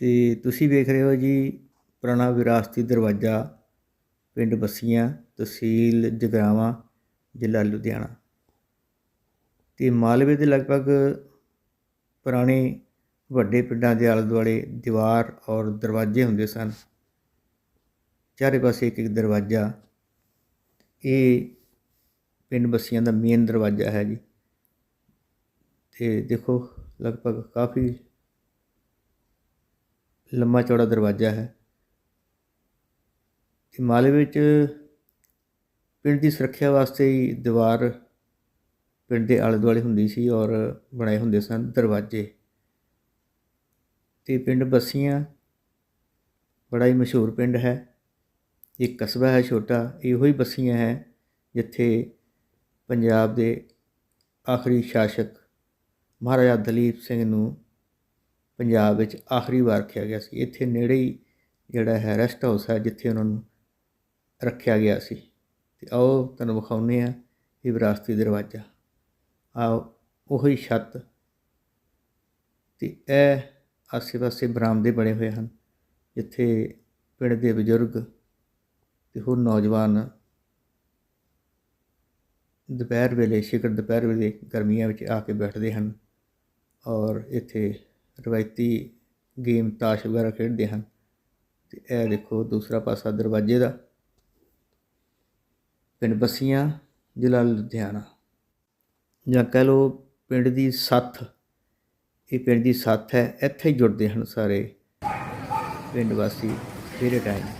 ਤੇ ਤੁਸੀਂ ਵੇਖ ਰਹੇ ਹੋ ਜੀ ਪੁਰਾਣਾ ਵਿਰਾਸਤੀ ਦਰਵਾਜ਼ਾ, ਪਿੰਡ ਬੱਸੀਆਂ, ਤਹਿਸੀਲ ਜਗਰਾਵਾਂ, ਜ਼ਿਲ੍ਹਾ ਲੁਧਿਆਣਾ। ਤੇ ਮਾਲਵੇ ਦੇ ਲਗਭਗ ਪੁਰਾਣੇ ਵੱਡੇ ਪਿੰਡਾਂ ਦੇ ਆਲੇ ਦੁਆਲੇ ਦੀਵਾਰ ਔਰ ਦਰਵਾਜ਼ੇ ਹੁੰਦੇ ਸਨ। ਚਾਰੇ ਪਾਸੇ ਇੱਕ ਇੱਕ ਦਰਵਾਜ਼ਾ। ਇਹ ਪਿੰਡ ਬੱਸੀਆਂ ਦਾ ਮੇਨ ਦਰਵਾਜ਼ਾ ਹੈ ਜੀ। ਤੇ ਦੇਖੋ, ਲਗਭਗ ਕਾਫੀ ਲੰਮਾ ਚੌੜਾ ਦਰਵਾਜ਼ਾ ਹੈ। ਤੇ ਮਾਲਵੇ ਵਿੱਚ ਪਿੰਡ ਦੀ ਸੁਰੱਖਿਆ ਵਾਸਤੇ ਹੀ ਦੀਵਾਰ ਪਿੰਡ ਦੇ ਆਲੇ ਦੁਆਲੇ ਹੁੰਦੀ ਸੀ ਔਰ ਬਣਾਏ ਹੁੰਦੇ ਸਨ ਦਰਵਾਜ਼ੇ। ਤੇ ਪਿੰਡ ਬੱਸੀਆਂ ਬੜਾ ਹੀ ਮਸ਼ਹੂਰ ਪਿੰਡ ਹੈ। ਇਹ ਕਸਬਾ ਹੈ ਛੋਟਾ, ਇਹੋ ਹੀ ਬੱਸੀਆਂ ਹੈ ਜਿੱਥੇ ਪੰਜਾਬ ਦੇ ਆਖਰੀ ਸ਼ਾਸਕ ਮਹਾਰਾਜਾ ਦਲੀਪ ਸਿੰਘ ਨੂੰ ਪੰਜਾਬ ਵਿੱਚ ਆਖਰੀ ਵਾਰ ਰੱਖਿਆ ਗਿਆ ਸੀ। ਇੱਥੇ ਨੇੜੇ ਹੀ ਜਿਹੜਾ ਹੈ ਰੈਸਟ ਹਾਊਸ ਹੈ, ਜਿੱਥੇ ਉਹਨਾਂ ਨੂੰ ਰੱਖਿਆ ਗਿਆ ਸੀ। ਤੇ ਆਓ ਤੁਹਾਨੂੰ ਵਿਖਾਉਂਦੇ ਆ ਇਹ ਵਿਰਾਸਤੀ ਦਰਵਾਜ਼ਾ। ਆ ਉਹੀ ਛੱਤ। ਤੇ ਇਹ ਆਸੇ-ਪਾਸੇ ਬਰਾਮਦੇ ਬਣੇ ਹੋਏ ਹਨ, ਜਿੱਥੇ ਪਿੰਡ ਦੇ ਬਜ਼ੁਰਗ ਤੇ ਹੋਰ ਨੌਜਵਾਨ ਦੁਪਹਿਰ ਵੇਲੇ ਸ਼ਿਕਰ ਦੁਪਹਿਰ ਵੇਲੇ ਗਰਮੀਆਂ ਵਿੱਚ ਆ ਕੇ ਬੈਠਦੇ ਹਨ ਔਰ ਇੱਥੇ ਰਵਾਇਤੀ ਗੇਮ ਤਾਸ਼ ਵਗੈਰਾ ਖੇਡਦੇ ਹਨ। ਤੇ ਇਹ ਦੇਖੋ ਦੂਸਰਾ ਪਾਸਾ ਦਰਵਾਜ਼ੇ ਦਾ। ਪਿੰਡ ਬੱਸੀਆਂ, ਜ਼ਿਲ੍ਹਾ ਲੁਧਿਆਣਾ। ਜਾਂ ਕਹਿ ਲਓ ਪਿੰਡ ਦੀ ਸੱਥ। ਇਹ ਪਿੰਡ ਦੀ ਸੱਥ ਹੈ, ਇੱਥੇ ਹੀ ਜੁੜਦੇ ਹਨ ਸਾਰੇ ਪਿੰਡ ਵਾਸੀ ਫੇਰੇ ਟਾਈਮ